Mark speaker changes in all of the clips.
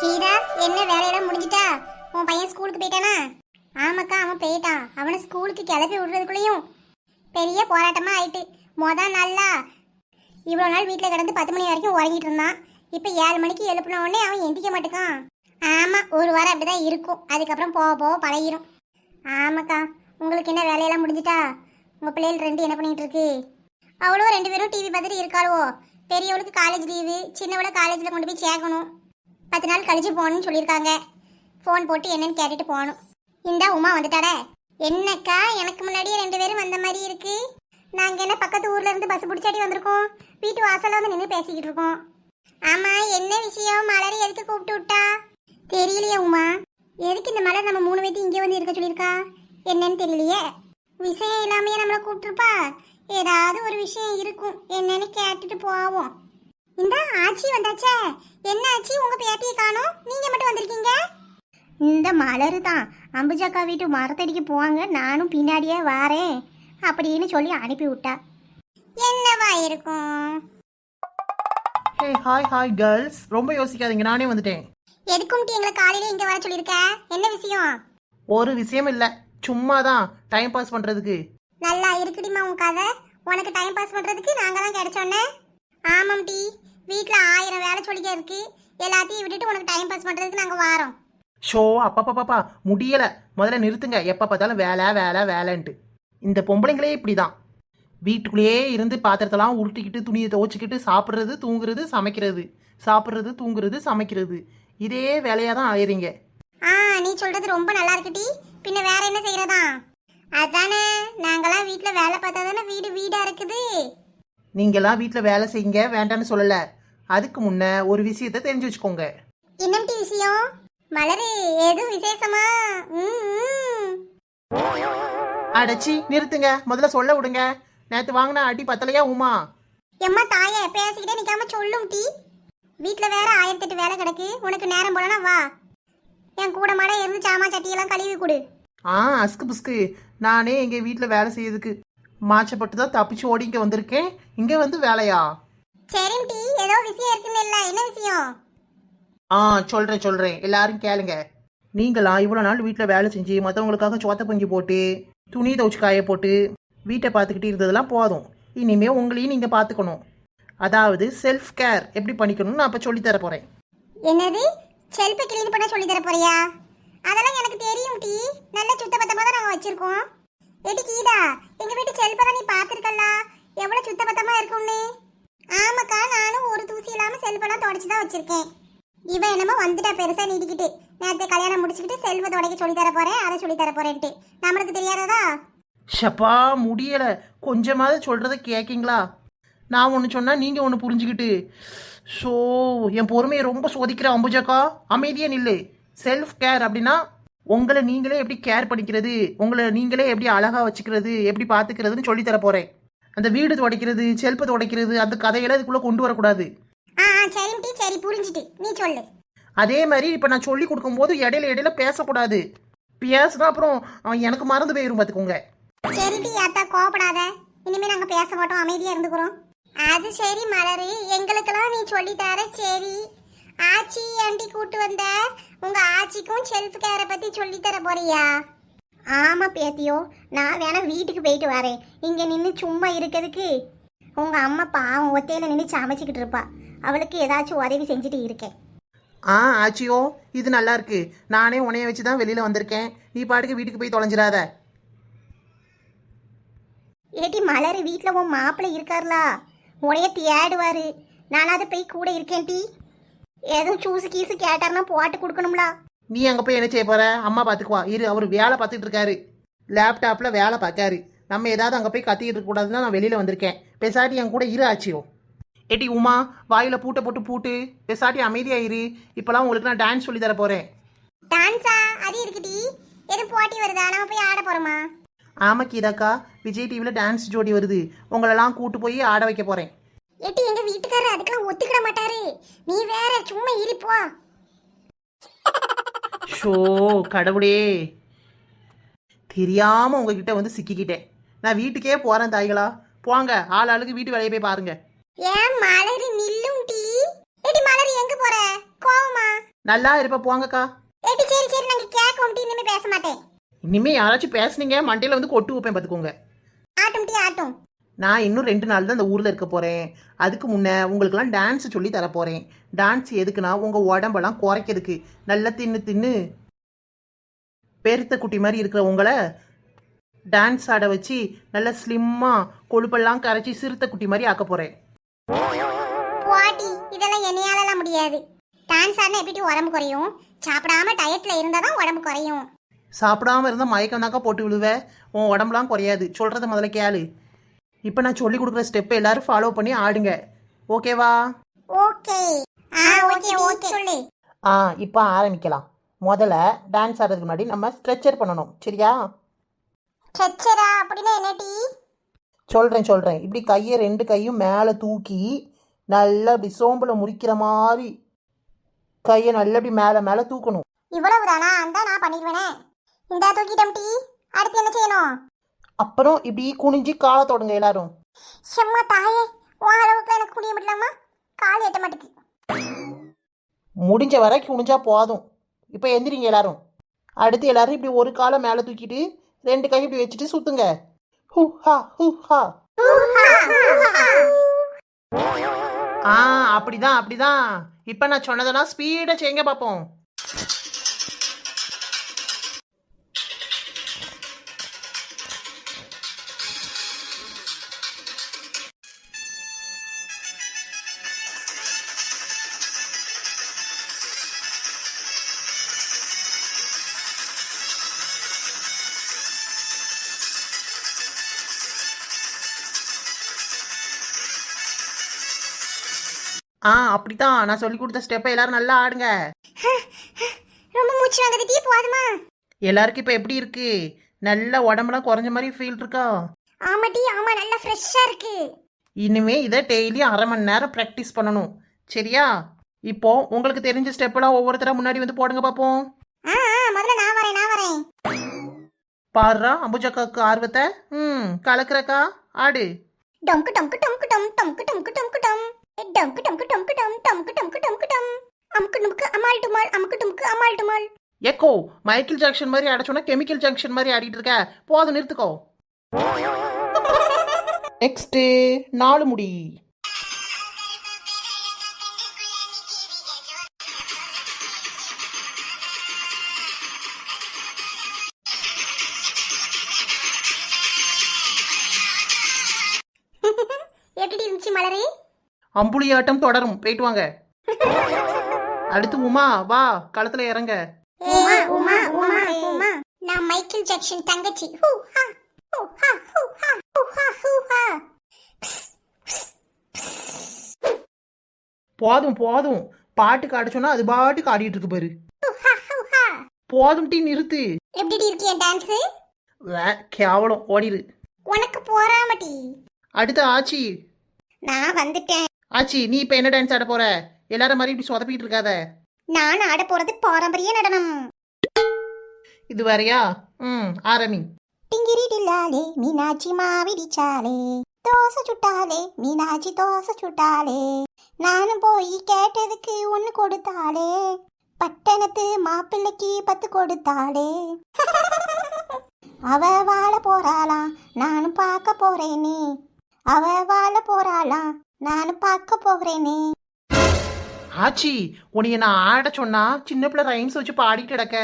Speaker 1: கீதா என்ன வேலையெல்லாம் முடிஞ்சிட்டா? உன் பையன் ஸ்கூலுக்கு போயிட்டானா? ஆமாக்கா அவன் போயிட்டான் அவனை ஸ்கூலுக்கு கிளப்பி விடுறதுக்குள்ளேயும் பெரிய போராட்டமா ஆயிட்டு. மொதல் நாளா இவ்வளோ நாள் வீட்டில் கிடந்து பத்து மணி வரைக்கும் உறங்கிட்டு இருந்தான். இப்போ ஏழு மணிக்கு எழுப்பின உடனே அவன் எந்திக்க மாட்டேக்கான். ஆமாம் ஒரு வாரம் அப்படிதான் இருக்கும். அதுக்கப்புறம் போக போக பழகிரும். ஆமாக்கா உங்களுக்கு என்ன வேலையெல்லாம் முடிஞ்சிட்டா? உங்கள் பிள்ளைகள் ரெண்டு என்ன பண்ணிகிட்டு இருக்கு? அவளும் ரெண்டு பேரும் டிவி பார்த்துட்டு இருக்காளுவோ. பெரியவளுக்கு காலேஜ் லீவு சின்னவளை காலேஜில் கொண்டு போய் சேர்க்கணும். பத்து நாள் கழிச்சு போகணும்னு சொல்லியிருக்காங்க. ஃபோன் போட்டு என்னன்னு கேட்டுட்டு போகணும். இந்தா உமா வந்துட்டாரே என்னக்கா எனக்கு முன்னாடியே ரெண்டு பேரும் வந்த மாதிரி இருக்கு. நாங்கள் என்ன பக்கத்து ஊர்ல இருந்து பஸ் பிடிச்சாடி வந்திருக்கோம். வீட்டு வாசல்ல வந்து நின்று பேசிக்கிட்டு இருக்கோம். ஆமா என்ன விஷயம்? மலரை எதுக்கு கூப்பிட்டு விட்டா? தெரியலையே உமா. எதுக்கு இந்த மலர் நம்ம மூணு பேர்த்து இங்கே வந்து இருக்க சொல்லியிருக்கா? என்னன்னு தெரியலையே. விஷயம் இல்லாமையே நம்மளை கூப்பிட்டுருப்பா. ஏதாவது ஒரு விஷயம் இருக்கும். என்னன்னு கேட்டுட்டு போவோம். இந்த ஆச்சி வந்தாச்சே. என்ன ஆச்சி உங்க பேத்தியை காணோம்? நீங்க மட்டும் வந்திருக்கீங்க? இந்த மலரு தான் அம்புஜாக்கா வீட்டு மரத்தடிக்கு போவாங்க. நானும் பின்னாடியே வாரேன். அப்படின்னு சொல்லி அனுப்பி விட்டா என்னவா இருக்கும்?
Speaker 2: ஹே ஹாய் ஹாய் கேர்ள்ஸ் ரொம்ப யோசிக்காதீங்க. நானே வந்துட்டேன்.
Speaker 1: எதுக்கும் எங்களை காலையில இங்க வர சொல்லியிருக்க? என்ன விஷயம்?
Speaker 2: ஒரு விஷயம் இல்லை. சும்மா தான் டைம் பாஸ் பண்ணுறதுக்கு
Speaker 1: நல்லா இருக்குடிமா உன் கதை. உனக்கு டைம் பாஸ் பண்றதுக்கு நாங்க தான் கிடைச்சோன்னே. ஆமாம் டி. வீட்டில் ஆயிரம் வேலை சொல்லிக்க இருக்கு. எல்லாத்தையும் விட்டுட்டு உனக்கு டைம் பாஸ் பண்றதுக்கு நாங்க வாரோம்.
Speaker 2: ஷோ அப்பப்பா முடியலை. முதல்ல நிறுத்துங்க. எப்போ பார்த்தாலும் வேலை வேலை வேலைன்ட்டு. இந்த பொம்பளைங்களே இப்படி தான் வீட்டுக்குள்ளேயே இருந்து பாத்திரத்தெல்லாம் உருட்டிக்கிட்டு துணியை துவச்சிக்கிட்டு சாப்பிட்றது தூங்குறது சமைக்கிறது. சாப்பிட்றது தூங்குறது சமைக்கிறது. இதே வேலையாக தான் ஆயிடுறீங்க
Speaker 1: ஆ நீ சொல்றது ரொம்ப நல்லா இருக்குடி பின்ன வேற என்ன செய்யறதா? அதானே நாங்களாம் வீட்ல வேலை பார்த்தா தானே வீடு வீடா இருக்குது.
Speaker 2: நீங்களாம் வீட்டில் வேலை செய்யுங்க வேண்டான்னு சொல்லலை. அதுக்கு முன்ன ஒரு விஷயத்தை தெரிஞ்சு வச்சுக்கோங்க.
Speaker 1: என்னம்டி விஷயம்? மலரு எதுவும் விசேஷமா.
Speaker 2: அடச்சி நிறுத்துங்க. முதல்ல சொல்ல விடுங்க. நேற்று வாங்கின அடி பத்தலையா உமா?
Speaker 1: எம்மா தாயே பேசிக்கிட்டே நிக்காம சொல்லும் டி வீட்ல வேற ஆயிரத்தெட்டு வேலை கிடக்கு. உனக்கு நேரம் போலனா வா. என் கூட மாட இருந்து சாமா சட்டியெல்லாம் கழுவி கொடு.
Speaker 2: ஆ அஸ்கு புஸ்கு. நானே எங்கள் வீட்டில் வேலை செய்யறதுக்கு மாச்சப்பட்டு தான் தப்பிச்சு ஓடி இங்கே வந்திருக்கேன் இங்கே வந்து வேலையா?
Speaker 1: சரிம் டி ஏதோ விஷயம் இருக்குன்னு இல்ல. என்ன விஷயம்?
Speaker 2: ஆ சொல்கிறேன் சொல்கிறேன் எல்லாரும் கேளுங்க. நீங்களா இவ்வளோ நாள் வீட்டில் வேலை செஞ்சு மற்றவங்களுக்காக சோத்த பஞ்சு போட்டு துணி துவச்சி காய போட்டு வீட்டை பார்த்துக்கிட்டு இருந்ததெல்லாம் போதும். இனிமே உங்களையும் நீங்கள் பார்த்துக்கணும். அதாவது செல்ஃப் கேர் எப்படி பண்ணிக்கணும்னு நான் அப்போ சொல்லித்தர போகிறேன்
Speaker 1: என்னது? செல்ஃபை கிளீன் பண்ண சொல்லி தர போறியா? அதெல்லாம் எனக்கு தெரியும் டி நல்ல சுத்த பத்தமா தான் நாங்க வச்சிருக்கோம். ஏட்டி கீதா எங்க வீட்டு செல்பதை நீ பாத்திருக்கல்ல எவ்வளவு சுத்தபத்தமா இருக்கும்னு? ஆமாக்கா நானும் ஒரு தூசி இல்லாம செல்பெல்லாம் தொடச்சு தான் வச்சிருக்கேன். இவன் என்னமோ வந்துட்டா பெருசா நீட்டிக்கிட்டு. நேரத்தை கல்யாணம் முடிச்சுக்கிட்டு செல்ஃபை தொடக்க சொல்லி தர போறேன் அதை சொல்லி தர போறேன்ட்டு. நம்மளுக்கு தெரியாததா?
Speaker 2: ஷப்பா முடியலை. கொஞ்சமாவது சொல்கிறத கேக்கீங்களா? நான் ஒன்று சொன்னா நீங்கள் ஒன்று புரிஞ்சுக்கிட்டு. ஸோ என் பொறுமையை ரொம்ப சோதிக்கிற அம்புஜாக்கா? அமைதியே நில்லு. செல்ஃப் கேர் அப்படின்னா உங்களை நீங்களே எப்படி கேர் பண்ணிக்கிறது? உங்களை நீங்களே எப்படி அழகாக வச்சுக்கிறது? எப்படி பார்த்துக்கிறதுன்னு சொல்லித் தர போகிறேன் அந்த வீடு துடைக்கிறது செல்ஃபை துடைக்கிறது அந்த கதையெல்லாம் இதுக்குள்ளே கொண்டு வரக்கூடாது.
Speaker 1: சரி புரிஞ்சுட்டு. நீ சொல்லு.
Speaker 2: அதே மாதிரி இப்போ நான் சொல்லி கொடுக்கும்போது இடையில இடையில பேசக்கூடாது. பேசுனா அப்புறம் எனக்கு மறந்து போயிரும் பார்த்துக்கோங்க
Speaker 1: சரி டி அத்தா கோபப்படாத இனிமே நாங்க பேச மாட்டோம் அமைதியா இருந்துக்கிறோம். அது சரி மலரு எங்களுக்கெல்லாம் நீ சொல்லி தர சரி. ஆச்சி ஆண்டி கூட்டு வந்த? உங்க ஆச்சிக்கும் செல்ஃப் கேரை பத்தி சொல்லி தர போறியா? ஆமா பேத்தியோ நான் வேணா வீட்டுக்கு போயிட்டு வரேன். இங்க நின்று சும்மா இருக்கிறதுக்கு. உங்க அம்மா பாவம் ஒத்தையில நின்று சமைச்சிக்கிட்டு இருப்பா. அவளுக்கு ஏதாச்சும் உதவி செஞ்சுட்டு இருக்கேன்.
Speaker 2: ஆ ஆச்சியோ இது நல்லா இருக்கு. நானே உனைய வச்சு தான் வெளியில வந்திருக்கேன். நீ பாட்டுக்கு வீட்டுக்கு போய் தொலைஞ்சிடாத.
Speaker 1: ஏட்டி மலர் வீட்டில் உன் மாப்பிள்ளை இருக்கார்லா? உனைய தேடுவாரு. நானாவது போய் கூட இருக்கேன் டி. எதுவும் சூசு கீசு கேட்டாருன்னா போட்டு கொடுக்கணும்லா.
Speaker 2: நீ அங்க போய் என்ன செய்ய போற? அம்மா பாத்துக்குவா இரு அவர் வேலை பார்த்துட்டு இருக்காரு. லேப்டாப்ல வேலை பார்க்காரு. நம்ம ஏதாவது அங்க போய் கத்திக்கிட்டு இருக்க கூடாதுன்னு நான் வெளியில வந்திருக்கேன். பெசாட்டி என் கூட இரு ஆச்சியோ. ஏட்டி உமா வாயில பூட்டை போட்டு பூட்டு. பெசாட்டி அமைதியா இரு. இப்பெல்லாம் உங்களுக்கு நான் டான்ஸ் சொல்லி தர போறேன்.
Speaker 1: டான்ஸா அது இருக்குடி எதுவும் போட்டி வருதா? நம்ம போய் ஆட போறோமா?
Speaker 2: ஆமா கீதாக்கா. விஜய் டிவில டான்ஸ் ஜோடி வருது. உங்களெல்லாம் கூட்டு போய் ஆட வைக்க போறேன்.
Speaker 1: ஏட்டி எங்க வீட்டுக்காரர் அதுக்கெல்லாம் ஒத்துக்கிட மாட்டாரு. நீ வேற சும்மா இருப்போ
Speaker 2: ஷோ கடவுளே. தெரியாம உங்ககிட்ட வந்து சிக்கிக்கிட்டேன். நான் வீட்டுக்கே போறேன் தாய்களா. போங்க ஆள் ஆளுக்கு வீட்டு வேலையை போய் பாருங்க.
Speaker 1: ஏன் மலர் நில்லும் டி? ஏடி மலர் எங்க போற? கோவமா?
Speaker 2: நல்லா இருப்ப போங்கக்கா.
Speaker 1: ஏடி சரி சரி நாங்க கேக் உம்டி இனிமே பேச மாட்டேன்.
Speaker 2: இனிமே யாராச்சும் பேசுனீங்க மண்டையில வந்து கொட்டு வைப்பேன் பார்த்துக்கோங்க.
Speaker 1: ஆட்டும் டீ ஆட்டும்.
Speaker 2: நான் இன்னும் ரெண்டு நாள் தான் இந்த ஊரில் இருக்க போகிறேன் அதுக்கு முன்னே உங்களுக்கெல்லாம் டான்ஸ் சொல்லி தர போகிறேன் டான்ஸ் எதுக்குன்னா உங்கள் உடம்பெல்லாம் குறைக்கிறதுக்கு. நல்லா தின்னு தின்னு. பெருத்த குட்டி மாதிரி இருக்கிற உங்களை டான்ஸ் ஆட வச்சு நல்லா ஸ்லிம்மாக கொழுப்பெல்லாம் கரைச்சி சிறுத்தை குட்டி மாதிரி ஆக்க போகிறேன்
Speaker 1: இதெல்லாம் என்னையாலலாம் முடியாது. டான்ஸ் ஆடினா எப்படி உடம்பு குறையும்? சாப்பிடாம டயட்ல இருந்தா தான் உடம்பு குறையும்.
Speaker 2: சாப்பிடாம இருந்தால் மயக்கம் தாக்கா போட்டு விழுவேன் உன் உடம்புலாம் குறையாது. சொல்கிறத முதல்ல கேளு. இப்போ நான் சொல்லி கொடுக்குற ஸ்டெப்பை எல்லாரும் ஃபாலோ பண்ணி ஆடுங்க. ஓகேவா
Speaker 1: ஓகே ஆ ஓகே ஓகே சொல்லு.
Speaker 2: ஆ இப்போ ஆரம்பிக்கலாம். முதல்ல டான்ஸ் ஆடுறதுக்கு முன்னாடி நம்ம ஸ்ட்ரெச்சர் பண்ணணும். சரியா?
Speaker 1: ஸ்ட்ரெச்சரா அப்படின்னா என்ன டீ
Speaker 2: சொல்கிறேன் சொல்கிறேன் இப்படி கையை ரெண்டு கையும் மேலே தூக்கி நல்லா இப்படி சோம்பில் முறிக்கிற மாதிரி கையை நல்லா இப்படி மேலே மேலே தூக்கணும்.
Speaker 1: இவ்வளவு தானா அந்த நான் பண்ணிடுவேனே. இந்த தூக்கிட்டம் டீ. அடுத்து என்ன செய்யணும்?
Speaker 2: அப்புறம் இப்படி குனிஞ்சு காலை தொடுங்க எல்லாரும்.
Speaker 1: செம்ம தாயே உன் அளவுக்கு எனக்கு குடிய முடியலாமா கால் எட்ட மாட்டேங்குது.
Speaker 2: முடிஞ்ச வரை குனிஞ்சா போதும். இப்போ எந்திரிங்க எல்லாரும். அடுத்து எல்லாரும் இப்படி ஒரு காலை மேலே தூக்கிட்டு ரெண்டு கை இப்படி வச்சுட்டு சுத்துங்க. ஹூ ஹா ஹூ ஹா ஆ அப்படிதான் அப்படிதான். இப்போ நான் சொன்னதெல்லாம் ஸ்பீடாக செய்யுங்க பார்ப்போம் ஆ அப்படிதான் நான் சொல்லி கொடுத்த ஸ்டெப்பை எல்லாரும் நல்லா ஆடுங்க.
Speaker 1: ரொம்ப மூச்சு வாங்குது. டீ போதுமா?
Speaker 2: எல்லாருக்கும் இப்போ எப்படி இருக்கு? நல்ல உடம்புலாம் குறைஞ்ச மாதிரி ஃபீல் இருக்கா?
Speaker 1: ஆமா டீ ஆமா நல்லா ஃப்ரெஷ்ஷா இருக்கு.
Speaker 2: இனிமே இதை டெய்லி அரை மணி நேரம் ப்ராக்டிஸ் பண்ணணும். சரியா? இப்போ உங்களுக்கு தெரிஞ்ச ஸ்டெப்பெல்லாம் ஒவ்வொருத்தரா முன்னாடி வந்து போடுங்க பார்ப்போம்
Speaker 1: ஆ ஆ முதல்ல நான் வரேன் நான் வரேன்.
Speaker 2: பாடுறா அம்புஜக்காக்கு ஆர்வத்தை. ம் கலக்குறக்கா ஆடு.
Speaker 1: டொங்கு டொங்கு டொங்கு டம் டொங்கு டொங்கு டொங்கு டம். டொங்கு டொங்கு டொங்கு டம் டொங்கு டொங்கு டொங்கு டம் அமுக்கு டுமுக்கு அமால் டுமால் அமுக்கு டுமுக்கு அமால் டுமால்.
Speaker 2: எக்கோ மைக்கேல் ஜாக்சன் மாதிரி ஆடச்சோன்னா கெமிக்கல் ஜங்ஷன் மாதிரி ஆடிட்டு இருக்க. போதும் நிறுத்துக்கோ. நெக்ஸ்ட்டு நாலு முடி.
Speaker 1: எப்படி இருந்துச்சு மலரே.
Speaker 2: அம்புலி ஆட்டம் தொடரும். போயிட்டு வாங்க. அடுத்து உமா வா களத்துல இறங்க.
Speaker 1: உமா உமா உமா உமா. நான் மைக்கேல் ஜாக்சன் தங்கச்சி. ஹூ ஹா ஹூ ஹா ஹூ ஹா ஹூ ஹா ஹூ ஹா.
Speaker 2: போதும் போதும். பாட்டுக்கு ஆட சொன்னா அது பாட்டுக்கு ஆடிட்டு இருக்கு பாரு. போதும் டீ நிறுத்து.
Speaker 1: எப்படி இருக்கு என் டான்ஸ்
Speaker 2: கேவலம். ஓடிடு
Speaker 1: உனக்கு போறாமட்டி
Speaker 2: அடுத்து ஆச்சி.
Speaker 1: நான் வந்துட்டேன்.
Speaker 2: ஆச்சி நீ இப்போ என்ன டான்ஸ் ஆட போற? எல்லாரும் மாதிரி இப்படி சொதப்பிட்டு இருக்காத.
Speaker 1: நான் ஆட போறது பாரம்பரிய நடனம்.
Speaker 2: இது வரையா ம் ஆரமி.
Speaker 1: டிங்கிரி டில்லாலே மீனாட்சி மாவிடிச்சாலே தோசை சுட்டாலே மீனாட்சி தோசை சுட்டாலே. நானும் போய் கேட்டதுக்கு ஒன்று கொடுத்தாளே. பட்டணத்து மாப்பிள்ளைக்கு பத்து கொடுத்தாளே. அவ வாழ போறாளாம் நானும் பார்க்க போறேனே. அவ வாழ போறாளாம் நானும் பார்க்க போகிறேனே.
Speaker 2: ஆச்சி உன்னைய நான் ஆட சொன்னா சின்ன பிள்ளை ரைம்ஸ் வச்சு பாடிட்டு கிடக்க.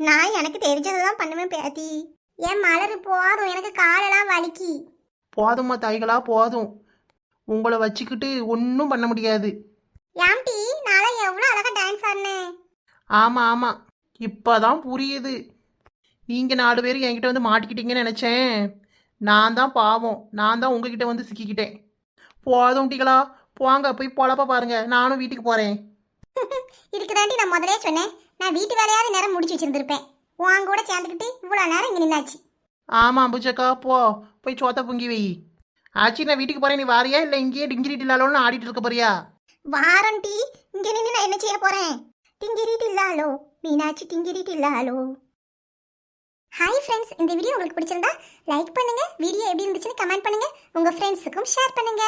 Speaker 1: நான் எனக்கு தெரிஞ்சதை தான் பண்ணுவேன் பேத்தி. என் மலரு போதும் எனக்கு காலெல்லாம் வலிக்கி.
Speaker 2: போதும்மா தாய்களா போதும். உங்களை வச்சுக்கிட்டு ஒன்றும் பண்ண முடியாது.
Speaker 1: யாம்டி நாளை எவ்வளோ அழகா டான்ஸ் ஆடினேன்.
Speaker 2: ஆமா ஆமா. இப்பதான் புரியுது. நீங்க நாலு பேர் என்கிட்ட வந்து மாட்டிக்கிட்டீங்கன்னு நினைச்சேன். நான் தான் பாவம். நான் தான் உங்ககிட்ட வந்து சிக்கிக்கிட்டேன். போதும் டீகளா போங்க போய் பொழப்ப பாருங்க. நானும் வீட்டுக்கு போறேன்.
Speaker 1: இதுக்கு தாண்டி நான் முதலே சொன்னேன். நான் வீட்டு வேலையாவது நேரம் முடிச்சு வச்சிருந்திருப்பேன். உன் கூட சேர்ந்துக்கிட்டு இவ்வளோ நேரம் இங்கே நின்னாச்சு.
Speaker 2: ஆமா அம்புஜக்கா போ. போய் சோத்த பொங்கி வை. ஆச்சி நான் வீட்டுக்கு போறேன். நீ வாரியா? இல்லை இங்கேயே டிங்கிரி டில்லாலோன்னு ஆடிட்டு இருக்க போறியா?
Speaker 1: வாரம் டீ. இங்கே நின்று நான் என்ன செய்ய போறேன்? டிங்கிரி டில்லாலோ? மீனாட்சி டிங்கிரி டில்லாலோ? ஹாய் ஃப்ரெண்ட்ஸ் இந்த வீடியோ உங்களுக்கு பிடிச்சிருந்தா லைக் பண்ணுங்க. வீடியோ எப்படி இருந்துச்சுன்னு கமெண்ட் பண்ணுங்க. உங்க ஃப்ரெண்ட்ஸுக்கும் ஷேர் பண்ணுங்க.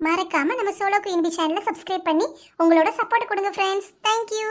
Speaker 1: மறக்காம நம்ம சோலோ குயின் சேனலை சப்ஸ்கிரைப் பண்ணி உங்களோட சப்போர்ட் கொடுங்க ஃப்ரெண்ட்ஸ் தேங்க்யூ